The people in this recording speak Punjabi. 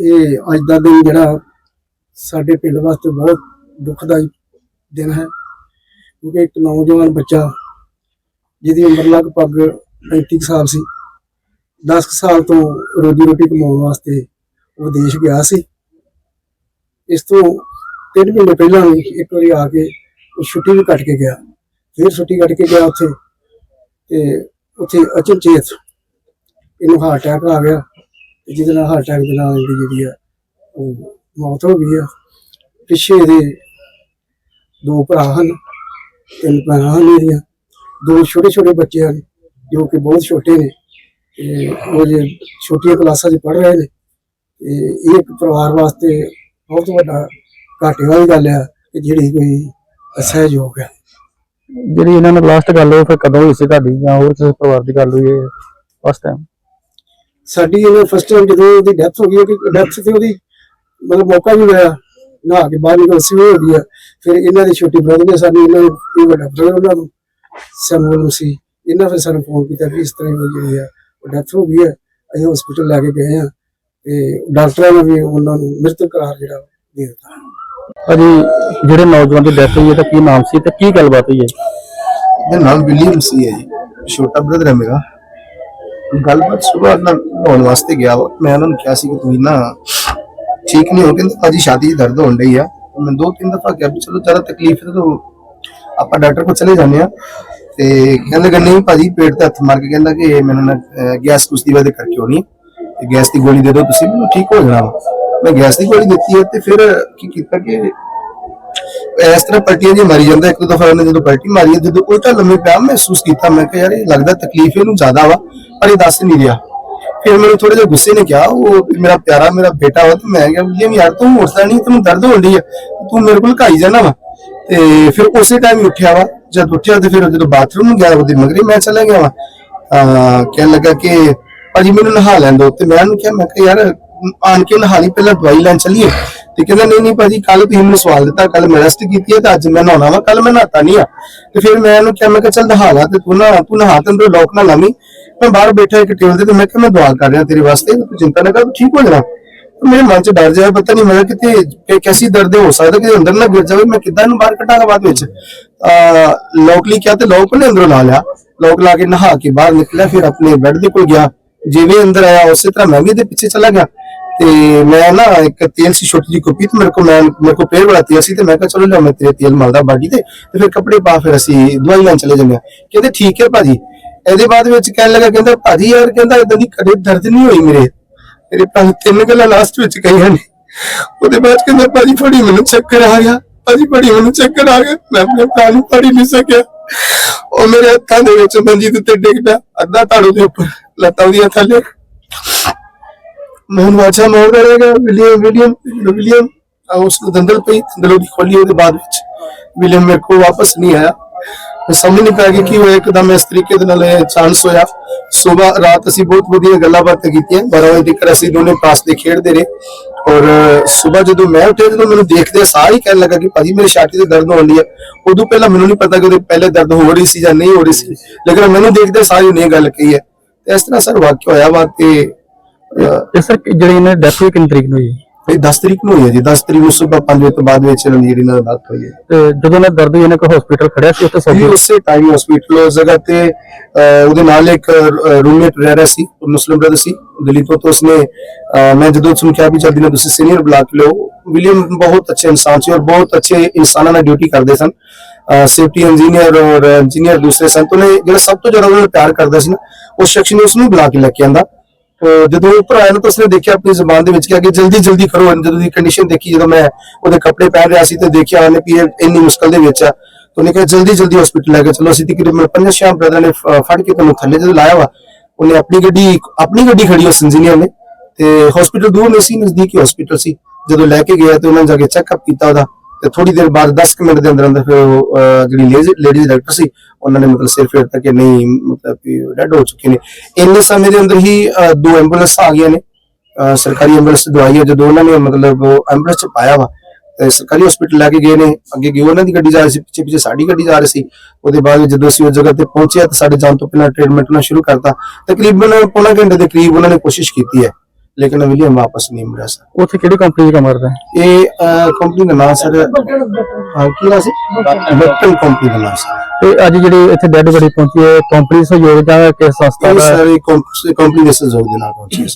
ਇਹ ਅੱਜ ਦਾ ਦਿਨ ਜਿਹੜਾ ਸਾਡੇ ਪਿੰਡ ਵਾਸਤੇ ਬਹੁਤ ਦੁਖਦਾਈ ਦਿਨ ਹੈ, ਕਿਉਂਕਿ ਇੱਕ ਨੌਜਵਾਨ ਬੱਚਾ ਜਿਹਦੀ ਉਮਰ ਲਗਭਗ 35 ਕੁ ਸਾਲ ਸੀ 10 ਕੁ ਸਾਲ ਤੋਂ ਰੋਜੀ ਰੋਟੀ ਕਮਾਉਣ ਵਾਸਤੇ ਉਹ ਦੇਸ਼ ਗਿਆ ਸੀ। ਇਸ ਤੋਂ ਤਿੰਨ ਮਹੀਨੇ ਪਹਿਲਾਂ ਵੀ ਇੱਕ ਵਾਰੀ ਆ ਕੇ ਉਹ ਛੁੱਟੀ ਵੀ ਕੱਟ ਕੇ ਗਿਆ। ਫਿਰ ਛੁੱਟੀ ਕੱਟ ਕੇ ਗਿਆ ਉੱਥੇ ਤੇ ਉੱਥੇ ਅਚਨਚੇਤ ਇਹਨੂੰ ਹਾਰਟ ਅਟੈਕ ਆ ਗਿਆ। ਜਿਹਦੇ ਨਾਲ ਹਾਰਟ ਅਟੈਕ ਦੇ ਨਾਲ ਇਹਦੀ ਜਿਹੜੀ ਆ, ਉਹ ਮੌਤ ਹੋ ਗਈ ਆ। ਪਿੱਛੇ ਇਹਦੇ ਦੋ ਭਰਾ ਹਨ, ਤਿੰਨ ਭੈਣਾਂ ਹਨ ਇਹਦੀਆਂ। ਦੋ ਛੋਟੇ ਛੋਟੇ ਬੱਚੇ ਹਨ, ਜੋ ਕਿ ਬਹੁਤ ਛੋਟੇ ਨੇ। ਉਹ ਜੇ ਛੋਟੀਆਂ ਕਲਾਸਾਂ 'ਚ ਪੜ੍ਹ ਰਹੇ ਨੇ, ਤੇ ਇਹ ਇੱਕ ਪਰਿਵਾਰ ਵਾਸਤੇ ਬਹੁਤ ਵੱਡਾ ਘਾਟੇ ਵਾਲੀ ਗੱਲ ਆ ਕਿ ਜਿਹੜੀ ਕੋਈ ਅਸਹਿਯੋਗ ਹੈ। ਜਿਹੜੀ ਇਹਨਾਂ ਨਾਲ ਲਾਸਟ ਗੱਲ ਹੋਈ, ਫਿਰ ਕਦੋਂ ਹੋਈ ਸੀ ਤੁਹਾਡੀ ਜਾਂ ਹੋਰ ਕਿਸੇ ਪਰਿਵਾਰ ਦੀ ਗੱਲ ਹੋਈ ਹੈ ਫਸਟ ਟਾਈਮ ਸਾਡੀ ਇਹ ਫਸਟ ਟਾਈਮ ਜਦੋਂ ਉਹਦੀ ਡੈਥ ਹੋ ਗਈ ਕਿ ਡੈਥ ਤੇ ਉਹਦੀ ਮਤਲਬ ਮੌਕਾ ਵੀ ਮਿਲਿਆ ਨਹਾ ਕੇ ਬਾਹਰ ਨਿਕਲ ਸੀ ਹੋ ਗਈ ਫਿਰ ਇਹਨਾਂ ਦੀ ਛੋਟੀ ਬ੍ਰਦਰ ਨੇ ਸਾਨੂੰ ਇਹਨਾਂ ਦੇ ਇਹ ਵੱਡਾ ਬ੍ਰਦਰ ਉਹਨਾਂ ਨੂੰ ਸੈਮੂਅਲ ਨੂੰ ਸੀ। ਇਹਨਾਂ ਫਿਰ ਸਾਨੂੰ ਫੋਨ ਕੀਤਾ ਵੀ ਇਸ ਤਰ੍ਹਾਂ ਦੀ ਜਿਹੜੀ ਆ ਉਹ ਡੈਥ ਹੋ ਗਈ ਹੈ ਅਸੀਂ ਹਸਪੀਟਲ ਲੈ ਕੇ ਗਏ ਆ ਤੇ ਡਾਕਟਰਾਂ ਨੇ ਵੀ ਉਹਨਾਂ ਨੂੰ ਮ੍ਰਿਤਕ ਕਰਾਰ ਜਿਹੜਾ ਦੇ ਦਿੱਤਾ। ਭਾਜੀ ਜਿਹੜੇ ਨੌਜਵਾਨ ਦੀ ਡੈਥ ਹੋਈ ਹੈ ਤਾਂ ਕੀ ਨਾਮ ਸੀ ਤੇ ਕੀ ਗੱਲਬਾਤ ਹੋਈ ਹੈ? ਇਹਦਾ ਨਾਮ ਵਿਲੀਅਮ ਸੀ ਹੈ ਜੀ। ਛੋਟਾ ਬ੍ਰਦਰ ਹੈ ਮੇਰਾ। ਗੱਲਬਾਤ ਸੁਬਾਹ ਨਾ ਨਹਾਉਣ ਵਾਸਤੇ ਗਿਆ ਵਾ। ਮੈਂ ਉਹਨਾਂ ਨੂੰ ਕਿਹਾ ਸੀ ਕਿ ਤੁਸੀਂ ਨਾ ਠੀਕ ਨਹੀਂ ਹੋ, ਕਹਿੰਦੇ ਭਾਜੀ ਛਾਤੀ 'ਚ ਦਰਦ ਹੋਣ ਡਈ ਆ। ਮੈਂ ਦੋ ਤਿੰਨ ਦਫਾ ਕਿਹਾ ਵੀ ਚਲੋ ਜ਼ਿਆਦਾ ਤਕਲੀਫ ਹੈ ਤਾਂ ਆਪਾਂ ਡਾਕਟਰ ਕੋਲ ਚਲੇ ਜਾਂਦੇ ਆ। ਤੇ ਕਹਿੰਦੇ ਕਿ ਨਹੀਂ ਭਾਜੀ ਪੇਟ ਤੇ ਹੱਥ ਮਾਰ ਕੇ ਕਹਿੰਦਾ ਕਿ ਮੈਨੂੰ ਨਾ ਗੈਸ ਕੁਛ ਦੀ ਵਜ੍ਹਾ ਕਰਕੇ ਹੋਣੀ ਤੇ ਗੈਸ ਦੀ ਗੋਲੀ ਦੇ ਦਿਓ ਤੁਸੀਂ, ਮੈਨੂੰ ਠੀਕ ਹੋ ਜਾਣਾ ਮੈਂ ਗੈਸ ਦੀ ਗੋਲੀ ਦਿੱਤੀ ਹੈ ਤੇ ਫਿਰ ਕੀ ਕੀਤਾ ਕਿ ਇਸ ਤਰ੍ਹਾਂ ਪਲਟੀਆਂ ਜੀ ਮਾਰੀ ਜਾਂਦਾ ਇੱਕ ਦੋ ਦਫਾ ਉਹਨੇ ਜਦੋਂ ਪਲਟੀ ਮਾਰੀ ਹੈ, ਜਦੋਂ ਉਲਟਾ ਲੰਮੇ ਪਿਆ ਮਹਿਸੂਸ ਕੀਤਾ ਮੈਂ ਕਿਹਾ ਯਾਰ ਇਹ ਲੱਗਦਾ ਤਕਲੀਫ ਇਹਨੂੰ ਜ਼ਿਆਦਾ ਵਾ ਪਰ ਇਹ ਦੱਸ ਨਹੀਂ ਰਿਹਾ। ਫਿਰ ਮੈਨੂੰ ਥੋੜੇ ਜਿਹਾ ਗੁੱਸੇ ਨੇ ਕਿਹਾ ਉਹ ਮੇਰਾ ਪਿਆਰਾ ਮੇਰਾ ਬੇਟਾ ਵਾ ਤੇ ਮੈਂ ਕਿਹਾ ਵਿਲੀਅਮ ਯਾਰ ਤੂੰ ਉੱਠਦਾ ਨਹੀਂ ਤੈਨੂੰ ਦਰਦ ਹੋਣ ਡਈ ਆ ਤੂੰ ਮੇਰੇ ਕੋਲ ਘਾਈ ਜਾਣਾ ਵਾ। ਤੇ ਫਿਰ ਉਸੇ ਟਾਈਮ ਉੱਠਿਆ ਵਾ ਜਦ ਉੱਠਿਆ ਤੇ ਫਿਰ ਜਦੋਂ ਬਾਥਰੂਮ ਨੂੰ ਗਿਆ ਉਹਦੇ ਮਗਰੇ ਮੈਂ ਚਲਾ ਗਿਆ ਵਾ। ਕਹਿਣ ਲੱਗਾ ਕਿ ਭਾਜੀ ਮੈਨੂੰ ਨਹਾ ਲੈਣ ਦਿਓ ਤੇ ਮੈਂ ਉਹਨੂੰ ਕਿਹਾ ਮੈਂ ਕਿਹਾ ਯਾਰ ਆਣ ਕੇ ਨਹਾ ਪਹਿਲਾਂ ਦਵਾਈ ਲੈਣ ਚੱਲੀਏ ਤੇ ਕਹਿੰਦਾ, ਨਹੀਂ ਨਹੀਂ ਭਾਜੀ ਕੱਲ ਤੁਸੀਂ ਮੈਨੂੰ ਸਵਾਲ ਦਿੱਤਾ ਕੱਲ ਮੈਂ ਰੈਸਟ ਕੀਤੀ ਹੈ ਤੇ ਅੱਜ ਮੈਂ ਨਹਾਉਣਾ ਵਾ ਕੱਲ ਮੈਂ ਨਹਾਤਾ ਨਹੀਂ ਆ। ਤੇ ਫਿਰ ਮੈਂ ਉਹਨੂੰ ਕਿਹਾ, ਮੈਂ ਕਿਹਾ, ਚੱਲ ਨਹਾ ਲਾ ਤੇ ਤੂੰ ਨਾ ਤੂੰ ਨਹਾ ਤੇ ਲੋਕ ਨਾ ਲਾਵੀਂ ਮੈਂ ਬਾਹਰ ਬੈਠਾ ਇੱਕ ਟੇਬਲ ਤੇ ਤੇ ਮੈਂ ਕਿਹਾ, ਮੈਂ ਦੁਆ ਕਰ ਰਿਹਾ ਤੇਰੇ ਵਾਸਤੇ, ਤੂੰ ਚਿੰਤਾ ਨਾ ਕਰ, ਤੂੰ ਠੀਕ ਹੋ ਜਾਣਾ। ਮੇਰੇ ਮਨ 'ਚ ਡਰ ਜਾਇਆ ਪਤਾ ਨਹੀਂ ਮੈਂ ਕਿਤੇ ਕੈਸੀ ਦਰਦ ਹੋ ਸਕਦਾ ਕਿ ਅੰਦਰ ਨਾ ਗਿਰ ਜਾਵੇ, ਮੈਂ ਕਿੱਦਾਂ ਇਹਨੂੰ ਬਾਹਰ ਕੱਢਾਂਗਾ ਬਾਅਦ ਵਿੱਚ? ਆ ਲੋਕ ਲਈ ਕਿਹਾ ਤੇ ਲੋਕ ਨੇ ਅੰਦਰੋਂ ਲਾ ਲਿਆ। ਲੋਕ ਲਾ ਕੇ ਨਹਾ ਕੇ ਬਾਹਰ ਨਿਕਲਿਆ, ਫਿਰ ਆਪਣੇ ਬੈੱਡ ਦੇ ਕੋਲ ਗਿਆ। ਜਿਵੇਂ ਅੰਦਰ ਆਇਆ, ਉਸੇ ਤਰ੍ਹਾਂ ਮੈਂ ਵੀ ਇਹਦੇ ਪਿੱਛੇ ਚਲਾ ਗਿਆ। ਤੇ ਮੈਂ ਨਾ ਇੱਕ ਤੇਲ ਸੀ, ਛੋਟੀ ਜਿਹੀ ਕੁੱਪੀ, ਤੇ ਮੇਰੇ ਕੋਲ ਮੈਂ ਮੇਰੇ ਕੋਲ ਪੇੜ ਵਾਲਾ ਤੇਲ ਸੀ, ਤੇ ਮੈਂ ਕਿਹਾ ਚਲੋ ਲਿਆ ਮੈਂ ਤੇਰੇ ਤੇਲ ਮਲਦਾ ਬਾਡੀ ਤੇ ਤੇ ਫਿਰ ਕੱਪੜੇ ਪਾ ਫਿਰ ਅਸੀਂ ਦਵਾਈ ਲੈਣ ਚਲੇ ਜਾਂਦੇ ਕਹਿੰਦੇ ਠੀਕ ਹੈ ਭਾਜੀ। ਇਹਦੇ ਬਾਅਦ ਵਿੱਚ ਕਹਿਣ ਲੱਗਾ, ਕਹਿੰਦਾ, ਭਾਜੀ ਯਾਰ, ਕਹਿੰਦਾ ਇਦਾਂ ਦੀ ਕਦੇ ਦਰਦ ਨਹੀਂ ਹੋਈ ਮੇਰੇ। ਮੇਰੇ ਪੰਜ ਤਿੰਨ ਗੱਲਾਂ ਲਾਸਟ ਵਿੱਚ ਕਹੀਆਂ ਨੇ। ਉਹਦੇ ਬਾਅਦ ਕਹਿੰਦਾ, ਭਾਜੀ, ਫੜੀ ਮੈਨੂੰ ਚੱਕਰ ਆ ਗਿਆ। ਭਾਜੀ, ਫੜੀ ਮੈਨੂੰ ਚੱਕਰ ਆ ਗਿਆ। ਮੈਂ ਆਪਣੇ ਭਰਾ ਨੂੰ ਫੜੀ ਨਹੀਂ ਸਕਿਆ। ਉਹ ਮੇਰੇ ਹੱਥਾਂ ਦੇ ਵਿੱਚ ਮੰਜੀ ਦੇ ਉੱਤੇ ਡਿੱਗ ਪਿਆ, ਅੱਧਾ ਤਾੜੂ ਦੇ ਉੱਪਰ, ਲੱਤਾਂ ਦੀਆਂ ਥੱਲੇ। ਮੈਂ ਉਹਨੂੰ ਆਵਾਜ਼ਾਂ ਮਾਰਦਾ ਰਹੇਗਾ ਵਿਲੀਅਮ ਵਿਲੀਅਮ ਵਿਲੀਅਮ, ਆ ਉਸ ਨੂੰ ਦੰਦਲ ਪਈ, ਦੰਦਲ ਉਹਦੀ ਖੋਲੀ ਉਹਦੇ ਬਾਅਦ ਵਿੱਚ। ਵਿਲੀਅਮ ਮੇਰੇ ਸਮਝ ਨਹੀਂ ਪਾਇਆ ਕਿ ਕੀ ਇੱਕਦਮ ਇਸ ਤਰੀਕੇ ਦੇ ਨਾਲ ਚਾਂਸ ਹੋਇਆ। ਸਵੇਰ, ਰਾਤ ਅਸੀਂ ਬਹੁਤ ਵਧੀਆ ਗੱਲਾਂ ਬਾਤਾਂ ਕੀਤੀਆਂ। 12 ਵਜੇ ਤੱਕ ਅਸੀਂ ਦੋਨੇ ਪਾਸ ਦੇ ਖੇਡਦੇ ਰਹੇ। ਔਰ, ਸਵੇਰ ਜਦੋਂ ਮੈਂ ਉੱਠਿਆ, ਜਦੋਂ ਮੈਨੂੰ ਦੇਖਦੇ ਸਾਰ ਹੀ ਕਹਿਣ ਲੱਗਾ ਕਿ ਭਾਜੀ ਮੇਰੀ ਛਾਤੀ ਤੇ ਦਰਦ ਹੋਣ ਲਈ ਹੈ ਉਦੋਂ ਪਹਿਲਾਂ ਮੈਨੂੰ ਨਹੀਂ ਪਤਾ ਕਿ ਉਹਦੇ ਪਹਿਲੇ ਦਰਦ ਹੋ ਰਹੀ ਸੀ ਜਾਂ ਨਹੀਂ ਹੋ ਰਹੀ ਸੀ। ਲੇਕਿਨ ਮੈਨੂੰ ਦੇਖਦੇ ਸਾਰ ਹੀ ਉਹਨੇ ਗੱਲ ਕਹੀ ਹੈ। ਤੇ ਇਸ ਤਰ੍ਹਾਂ ਸਰ ਵਾਕਿਆ ਹੋਇਆ ਵਾ ਤੇ ਤੇ ਸਰ ਜਿਹੜੀ ਇਹਨਾਂ ਦੀ ਡੈਥ ਹੋਈ ਕਿੰਨੀ ਤਰੀਕ ਨੂੰ ਹੋਈ ਇਹ 10 ਤਰੀਕ ਨੂੰ ਹੋਈ ਹੈ ਜੀ 10 ਤਰੀਕ ਨੂੰ ਸਵੇਰ 5 ਵਜੇ ਤੋਂ ਬਾਅਦ ਵਿੱਚ ਇਹਨਾਂ ਦੀ ਜਿਹੜੀ ਨਾਲ ਬਾਤ ਹੋਈ ਹੈ। ਤੇ ਜਦੋਂ ਇਹਨਾਂ ਦਰਦ ਹੋਈ ਇਹਨਾਂ ਕੋ ਹਸਪੀਟਲ ਖੜਿਆ ਸੀ ਉੱਥੇ ਜੀ ਸੌਦੀ ਉਸੇ ਟਾਈਮ ਹਸਪੀਟਲ ਉਸ ਜਗ੍ਹਾ ਤੇ ਅਹ, ਉਹਦੇ ਨਾਲ ਇੱਕ ਰੂਮਮੇਟ ਰਹਿ ਰਿਹਾ ਸੀ ਉਹ ਮੁਸਲਿਮ ਬ੍ਰਦਰ ਸੀ ਦਿੱਲੀ ਤੋਂ ਤਾਂ ਉਸਨੇ ਅਹ, ਮੈਂ ਜਦੋਂ ਉਸਨੂੰ ਕਿਹਾ ਵੀ ਜਲਦੀ ਨਾਲ ਤੁਸੀਂ ਸੀਨੀਅਰ ਬੁਲਾ ਕੇ ਲਓ ਵਿਲੀਅਮ ਬਹੁਤ ਅੱਛੇ ਇਨਸਾਨ ਸੀ ਔਰ ਬਹੁਤ ਅੱਛੇ ਇਨਸਾਨਾਂ ਨਾਲ ਡਿਊਟੀ ਕਰਦੇ ਸਨ। ਸੇਫਟੀ ਇੰਜੀਨੀਅਰ ਔਰ ਇੰਜੀਨੀਅਰ ਦੂਸਰੇ ਸਨ ਤੋਂ ਨੇ ਜਿਹੜਾ ਸਭ ਤੋਂ ਜ਼ਿਆਦਾ ਉਹਨਾਂ ਨੂੰ ਪਿਆਰ ਕਰਦਾ ਸੀ ਨਾ ਉਸ ਸ਼ਖਸ ਨੇ ਉਸਨੂੰ ਬੁਲਾ ਕੇ ਲੈ ਕੇ ਆਂਦਾ। ਜਦੋਂ ਉੱਪਰ ਆਇਆ ਉਸਨੇ ਦੇਖਿਆ ਆਪਣੀ ਜ਼ੁਬਾਨ ਦੇ ਵਿੱਚ ਕਿਹਾ ਕਿ ਜਲਦੀ ਜਲਦੀ ਕਰੋ ਜਦੋਂ ਦੀ ਕੰਡੀਸ਼ਨ ਦੇਖੀ, ਜਦੋਂ ਮੈਂ ਉਹਦੇ ਕੱਪੜੇ ਪਹਿਨ ਰਿਹਾ ਸੀ ਤੇ ਦੇਖਿਆ ਉਹਨੇ ਵੀ ਇੰਨੀ ਮੁਸ਼ਕਲ ਦੇ ਵਿੱਚ ਆ। ਉਹਨੇ ਕਿਹਾ, ਜਲਦੀ ਜਲਦੀ ਹਸਪੀਟਲ ਲੈ ਕੇ ਚਲੋ। ਅਸੀਂ ਤਕਰੀਬਨ ਪੰਜਾਂ ਛੇ ਬ੍ਰਦਰ ਨੇ ਫੜ ਕੇ ਤੁਹਾਨੂੰ ਥੱਲੇ ਜਦੋਂ ਲਾਇਆ ਵਾ, ਉਹਨੇ ਆਪਣੀ ਗੱਡੀ ਆਪਣੀ ਗੱਡੀ ਖੜੀ ਉਸ ਇੰਜੀਨੀਅਰ ਨੇ ਤੇ ਹਸਪੀਟਲ ਦੂਰ ਨਹੀਂ ਸੀ, ਨਜ਼ਦੀਕ ਹੀ ਹਸਪੀਟਲ ਸੀ। ਜਦੋਂ ਲੈ ਕੇ ਗਿਆ ਤੇ ਉਹਨਾਂ ਜਾ ਕੇ ਚੈੱਕਅਪ ਕੀਤਾ ਉਹਦਾ। ਤੇ ਥੋੜੀ ਦੇਰ ਬਾਅਦ 10 ਮਿੰਟ ਦੇ ਅੰਦਰ ਅੰਦਰ ਫਿਰ ਉਹ, ਜਿਹੜੀ ਲੇਡੀ ਡਾਕਟਰ ਸੀ ਉਹਨਾਂ ਨੇ ਮਤਲਬ ਸਿਰ ਫੇਰਤਾ ਕਿ ਨਹੀਂ ਮਤਲਬ ਡੈਡ ਹੋ ਚੁੱਕੇ ਨੇ। ਇੰਨੇ ਸਮੇਂ ਦੇ ਅੰਦਰ ਹੀ ਦੋ ਐਂਬੂਲੈਂਸ ਆ ਗਈਆਂ ਨੇ। ਸਰਕਾਰੀ ਐਂਬੂਲੈਂਸ ਦਵਾਈ ਹੈ ਜਦੋਂ ਉਹਨਾਂ ਨੇ ਮਤਲਬ ਐਂਬੂਲੈਂਸ ਚ ਪਾਇਆ ਵਾ ਤੇ ਸਰਕਾਰੀ ਹਸਪੀਟਲ ਲੈ ਕੇ ਗਏ ਨੇ ਅੱਗੇ ਗਏ ਉਹਨਾਂ ਦੀ ਗੱਡੀ ਜਾ ਰਹੀ ਸੀ ਪਿੱਛੇ ਪਿੱਛੇ ਸਾਡੀ ਗੱਡੀ ਜਾ ਰਹੀ ਸੀ। ਉਹਦੇ ਬਾਅਦ ਜਦੋਂ ਅਸੀਂ ਉਸ ਜਗ੍ਹਾ ਤੇ ਪਹੁੰਚਿਆ ਤਾਂ ਸਾਡੇ ਜਾਣ ਤੋਂ ਪਹਿਲਾਂ ਟ੍ਰੀਟਮੈਂਟ ਨਾਲ ਸ਼ੁਰੂ ਕਰਤਾ। ਤਕਰੀਬਨ ਪੌਣਾ ਘੰਟੇ ਦੇ ਕਰੀਬ ਉਹਨਾਂ ਨੇ ਕੋਸ਼ਿਸ਼ ਕੀਤੀ ਹੈ। ਲੇਕਿਨ ਵਿਲੀਅਮ ਵਾਪਸ ਨਹੀਂ ਮਿਲਿਆ ਸਰ ਉੱਥੇ ਕਿਹੜੀ ਕੰਪਨੀ 'ਚ ਕੰਮ ਹੈ ਇਹ ਕੰਪਨੀ ਦਾ ਨਾਮ ਸਰ ਕੀ ਨਾਮ ਸੀ? ਬਟਨ। ਕੰਪਨੀ ਦਾ ਨਾਮ ਸੀ ਤੇ ਅੱਜ ਜਿਹੜੀ ਇੱਥੇ ਡੈਡ ਬੋਡੀ ਪਹੁੰਚੀ ਹੈ ਕੰਪਨੀ ਸਹਿਯੋਗ ਦਾ ਕਿ ਸੰਸਥਾ ਦਾ ਸਰ ਇਹ ਕੰਪਨੀ ਦੇ ਸਹਿਯੋਗ ਦੇ ਨਾਲ ਪਹੁੰਚੀ ਹੈ